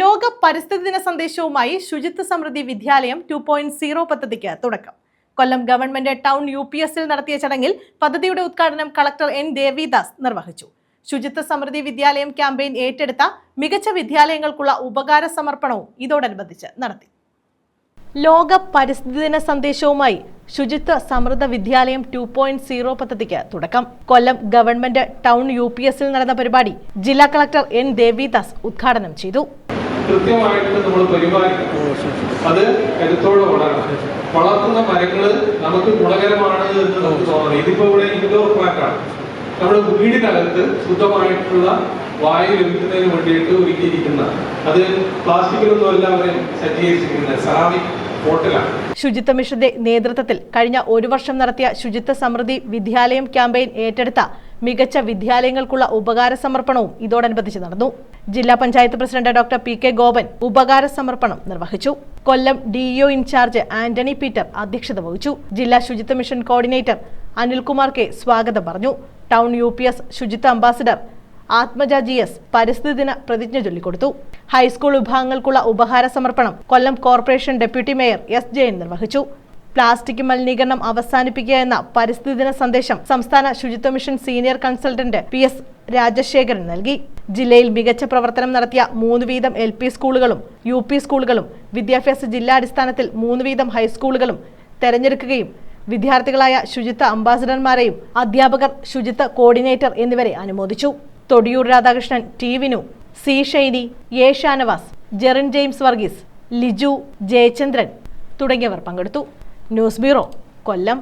ലോക പരിസ്ഥിതി ദിന സന്ദേശവുമായി ശുചിത്വ സമൃദ്ധി വിദ്യാലയം ടു പോയിന്റ് സീറോ പദ്ധതിക്ക് തുടക്കം. Kollam government town U P എസിൽ നടത്തിയ ചടങ്ങിൽ പദ്ധതിയുടെ ഉദ്ഘാടനം കളക്ടർ എൻ ദേവിദാസ് നിർവഹിച്ചു. ശുചിത്വ സമൃദ്ധി വിദ്യാലയം ക്യാമ്പയിൻ ഏറ്റെടുത്ത മികച്ച വിദ്യാലയങ്ങൾക്കുള്ള ഉപകാര സമർപ്പണവും ഇതോടനുബന്ധിച്ച് നടത്തി. ലോക പരിസ്ഥിതി ദിന സന്ദേശവുമായി ശുചിത്വ സമൃദ്ധ വിദ്യാലയം ടു പോയിന്റ് സീറോ പദ്ധതിക്ക് തുടക്കം. Kollam government town U P എസിൽ നടന്ന പരിപാടി ജില്ലാ കളക്ടർ എൻ ദേവിദാസ് ഉദ്ഘാടനം ചെയ്തു. കൃത്യമായിട്ട് നമ്മൾ പരിപാലിക്കണം. അത് കരുത്തോടെ വളരണം. വളർത്തുന്ന മരങ്ങൾ നമുക്ക് ഗുണകരമാണ് എന്ന് നമുക്ക് തോന്നണം ഇതിപ്പോ ഇവിടെ ഇൻഡോർ ആണ്. നമ്മുടെ വീടിനകത്ത് ശുദ്ധമായിട്ടുള്ള വായു ലഭിക്കുന്നതിന് വേണ്ടിയിട്ട് ഒരുക്കിയിരിക്കുന്ന അത് പ്ലാസ്റ്റിക്കിലൊന്നും അല്ല അവരെ സജ്ജീകരിച്ചിരിക്കുന്നത്. സെറാമിക് ബോട്ടിലാണ് ശുചിത്വ മിഷന്റെ നേതൃത്വത്തിൽ കഴിഞ്ഞ ഒരു വർഷം നടത്തിയ ശുചിത്വ സമൃദ്ധി വിദ്യാലയം ക്യാമ്പയിൻ ഏറ്റെടുത്ത മികച്ച വിദ്യാലയങ്ങൾക്കുള്ള ഉപകാര സമർപ്പണവും ഇതോടനുബന്ധിച്ച് നടന്നു. ജില്ലാ panchayat president doctor P K Gopan ഉപകാര സമർപ്പണം നിർവഹിച്ചു. Kollam DEO in charge Antony Peter അധ്യക്ഷത വഹിച്ചു. ജില്ലാ ശുചിത്വ മിഷൻ കോർഡിനേറ്റർ അനിൽകുമാർ കെ സ്വാഗതം പറഞ്ഞു. ടൗൺ യു പി എസ് ശുചിത്വ അംബാസിഡർ ആത്മജ ജി എസ് പരിസ്ഥിതി ദിന പ്രതിജ്ഞ ചൊല്ലിക്കൊടുത്തു. ഹൈസ്കൂൾ വിഭാഗങ്ങൾക്കുള്ള ഉപഹാര സമർപ്പണം Kollam corporation deputy mayor S Jayan നിർവഹിച്ചു. പ്ലാസ്റ്റിക് മലിനീകരണം അവസാനിപ്പിക്കുക എന്ന പരിസ്ഥിതി ദിന സന്ദേശം സംസ്ഥാന ശുചിത്വ mission senior consultant P S Rajasekharan നൽകി. ജില്ലയിൽ മികച്ച പ്രവർത്തനം നടത്തിയ മൂന്ന് വീതം എൽ പി സ്കൂളുകളും യു പി സ്കൂളുകളും വിദ്യാഭ്യാസ ജില്ലാടിസ്ഥാനത്തിൽ മൂന്ന് വീതം ഹൈസ്കൂളുകളും തെരഞ്ഞെടുക്കുകയും വിദ്യാർത്ഥികളായ ശുചിത്വ അംബാസിഡർമാരെയും അധ്യാപകർ ശുചിത്വ കോർഡിനേറ്റർ എന്നിവരെ അനുമോദിച്ചു. Thodiyoor Radhakrishnan T Vinu C Shiny A Shanavas Jerin James Varghese Liju Jayachandran തുടങ്ങിയവർ പങ്കെടുത്തു. News bureau Kollam.